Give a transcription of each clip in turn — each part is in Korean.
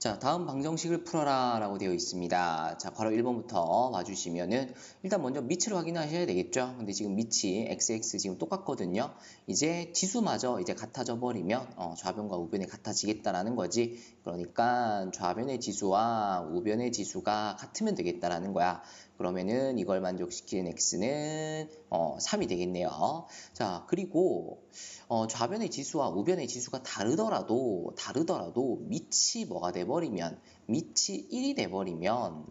자, 다음 방정식을 풀어라 라고 되어 있습니다. 자, 바로 1번부터 봐주시면은 일단 먼저 밑을 확인하셔야 되겠죠. 근데 지금 밑이 xx 지금 똑같거든요. 이제 지수마저 이제 같아져 버리면 어, 좌변과 우변이 같아지겠다라는 거지. 그러니까 좌변의 지수와 우변의 지수가 같으면 되겠다라는 거야. 그러면은 이걸 만족시키는 x는 어, 3이 되겠네요. 자, 그리고 어, 좌변의 지수와 우변의 지수가 다르더라도 다르더라도 밑이 뭐가 돼 버리면 밑이 1이 돼 버리면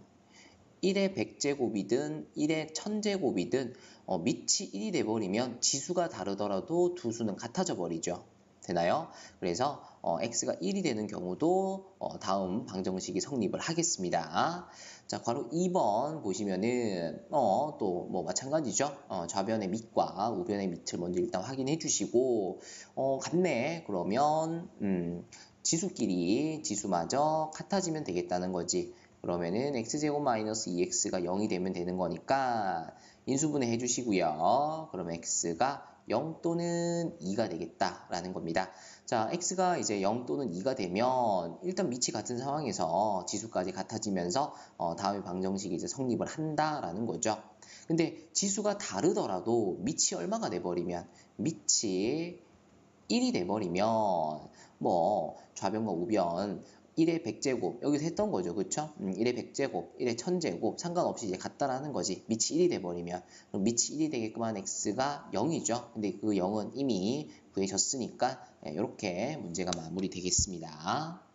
1의 100제곱이든 1의 1000제곱이든 어, 밑이 1이 돼 버리면 지수가 다르더라도 두 수는 같아져 버리죠. 되나요? 그래서 어, x가 1이 되는 경우도 어, 다음 방정식이 성립을 하겠습니다. 자, 바로 2번 보시면은 어, 또 뭐 마찬가지죠. 어, 좌변의 밑과 우변의 밑을 먼저 일단 확인해 주시고 어, 같네. 그러면 음, 지수끼리 지수마저 같아지면 되겠다는 거지. 그러면은 x제곱 마이너스 2x가 0이 되면 되는 거니까 인수분해 해주시고요. 그러면 x가 0 또는 2가 되겠다라는 겁니다. 자, x가 이제 0 또는 2가 되면 일단 밑이 같은 상황에서 지수까지 같아지면서 어, 다음의 방정식이 이제 성립을 한다라는 거죠. 근데 지수가 다르더라도 밑이 얼마가 돼버리면 밑이 1이 돼버리면 뭐 좌변과 우변 1의 100제곱. 여기서 했던 거죠. 그쵸? 음, 1의 100제곱 1의 1000제곱 상관없이 이제 같다라는 거지. 밑이 1이 돼버리면. 밑이 1이 되게끔 한 x가 0이죠. 근데 그 0은 이미 구해졌으니까 이렇게 문제가 마무리 되겠습니다